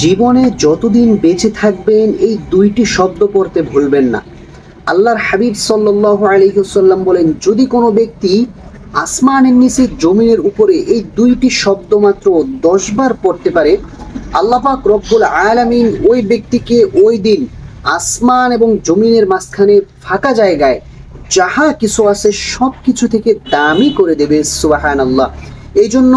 জীবনে যতদিন বেঁচে থাকবেন, এই দুইটি শব্দ পড়তে ভুলবেন না। আল্লাহর হাবিব সাল্লাহ আলহিহসাল্লাম বলেন, যদি কোনো ব্যক্তি আসমানের নিচে জমিনের উপরে এই দুইটি শব্দ মাত্র দশবার পড়তে পারে আল্লাপাক রব্বুল আলামিন ওই ব্যক্তিকে ওই দিন আসমান এবং জমিনের মাঝখানে ফাঁকা জায়গায় যাহা কিছু আছে সব কিছু থেকে দামি করে দেবে সুবাহান আল্লাহ এই জন্য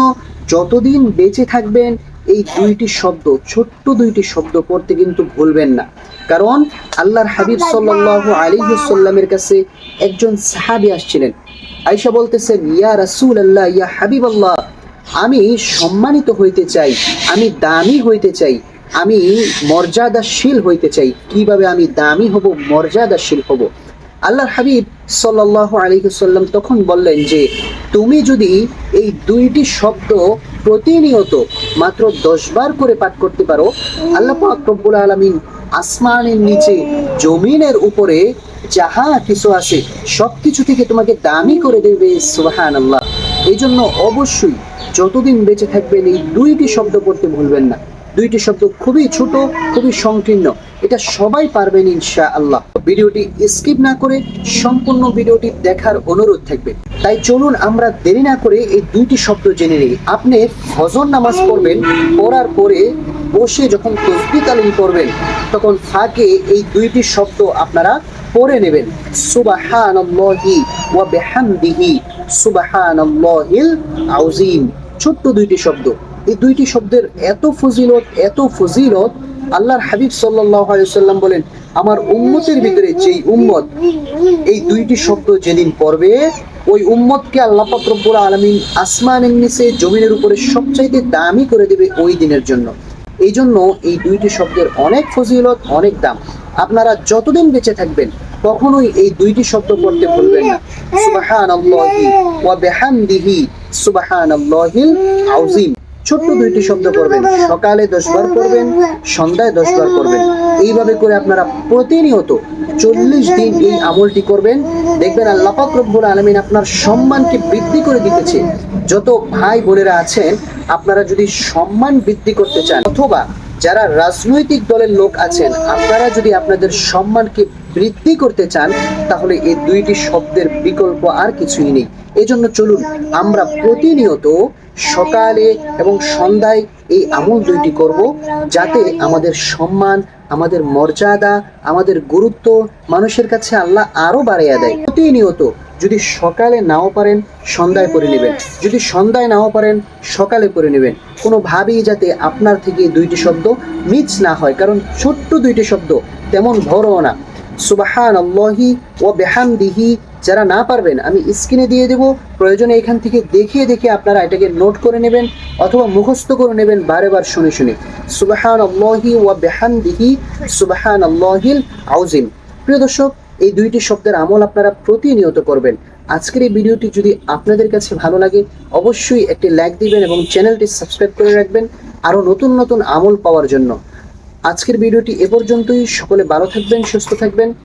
যতদিন বেঁচে থাকবেন এই দুইটি শব্দ, ছোট্ট দুইটি শব্দ পড়তে কিন্তু ভুলবেন না। কারণ আল্লাহর হাবিব সাল্লাহ আলিহাল্লামের কাছে একজন সাহাবি আসছিলেন। আয়সা বলতেছেন ইয়া রাসুল আল্লাহ ইয়া হাবিব আল্লাহ আমি সম্মানিত হইতে চাই, আমি দামি হইতে চাই, আমি মর্যাদাশীল হইতে চাই। কীভাবে আমি দামি হব, মর্যাদাশীল হব? আল্লাহর হাবিব সাল্লাহ আলিহাল্লাম তখন বললেন যে, তুমি যদি এই দুইটি শব্দ প্রতিনিয়ত মাত্র দশবার করে পাঠ করতে পারো, আল্লাহ পাক রব্বুল আলমিন আসমানের নিচে, জমিনের উপরে যাহা কিছু আছে সব কিছু থেকে তোমাকে দামি করে দেবে সুবাহান আল্লাহ এই জন্য অবশ্যই যতদিন বেঁচে থাকবেন এই দুইটি শব্দ পড়তে ভুলবেন না। দুইটি শব্দ খুবই ছোট, খুবই সংকীর্ণ। এটা সবাই পারবেন ইনশা আল্লাহ ভিডিওটি স্কিপ না করে সম্পূর্ণ ভিডিওটি দেখার অনুরোধ থাকবে। তাই চলুন আমরা দেরি না করে এই দুইটি শব্দ জেনে নিই। আপনি ফজর নামাজ পড়বেন, পড়ার পরে বসে যখন তসবি তালিম করবেন, তখন ফাঁকে এই দুইটি শব্দ আপনারা পড়ে নেবেন। সুবাহানাল্লাহি ওয়া বিহামদিহি সুবাহানাল্লাহিল আউজিম ছোট্ট দুইটি শব্দ। এই দুইটি শব্দের এত ফজিলত এত ফজিলত আল্লাহর হাবিব সাল্লাম বলেন, আমার উম্মতের ভিতরে যেই উম্মত, এই দুইটি শব্দ যেদিন পড়বে, ওই উম্মতকে আল্লাহ পাক রব্বুল আলামিন আসমানের নিচে জমিনের উপরে সবচাইতে দামি করে দেবে ওই দিনের জন্য। এই জন্য এই দুইটি শব্দের অনেক ফজিলত, অনেক দাম। আপনারা যতদিন বেঁচে থাকবেন, কখনোই এই দুইটি শব্দ পড়তে ভুলবেন না। সুবহানাল্লাহি ওয়া বিহামদিহি সুবহানাল্লাহিল আউজিম ছোট্ট দুইটি শব্দ করবেন। সকালে দশবার করবেন সন্ধ্যায় দশবার করবেন এইভাবে করে আপনারা প্রতিনিয়ত চল্লিশ দিন এই আমলটি করবেন। দেখবেন আল্লাহ পাক রব্বুল আলমিন আপনার সম্মানকে বৃদ্ধি করে দিতেছে। যত ভাই বোনেরা আছেন, আপনারা যদি সম্মান বৃদ্ধি করতে চান, অথবা যারা রাজনৈতিক দলের লোক আছেন, আপনারা যদি আপনাদের সম্মানকে বৃদ্ধি করতে চান, তাহলে এই দুইটি শব্দের বিকল্প আর কিছুই নেই। এজন্য চলুন আমরা প্রতিনিয়ত সকালে এবং সন্ধ্যায় এই আমল দুইটি করব যাতে আমাদের সম্মান, আমাদের মর্যাদা, আমাদের গুরুত্ব মানুষের কাছে আল্লাহ আরও বাড়াইয়া দেয়। প্রতিনিয়ত যদি সকালে নাও পারেন, সন্ধ্যায় করে নেবেন। যদি সন্ধ্যায় নাও পারেন, সকালে করে নেবেন। কোনোভাবেই যাতে আপনার থেকে দুইটি শব্দ মিস না হয়, কারণ ছোট্ট দুইটি শব্দ তেমন বড়ও না। সুবাহান আল্লাহি ও বেহামদিহি, যারা না পারবেন, আমি স্ক্রিনে দিয়ে দেব। প্রয়োজনে এখান থেকে দেখিয়ে দেখে আপনারা এটাকে নোট করে নেবেন অথবা মুখস্থ করে নেবেন বারে বার শুনে শুনে। সুবাহান আল্লাহি ও বেহামদিহি সুবাহান আল্লাহিল আউজিম। প্রিয় দর্শক, এই দুইটি শব্দের আমল আপনারা প্রতিনিয়ত করবেন। আজকের এই ভিডিওটি যদি আপনাদের কাছে ভালো লাগে, অবশ্যই একটি লাইক দিবেন এবং চ্যানেলটি সাবস্ক্রাইব করে রাখবেন। আরও নতুন নতুন আমল পাওয়ার জন্য। আজকের ভিডিওটি এ পর্যন্তই। সকলে ভালো থাকবেন সুস্থ থাকবেন।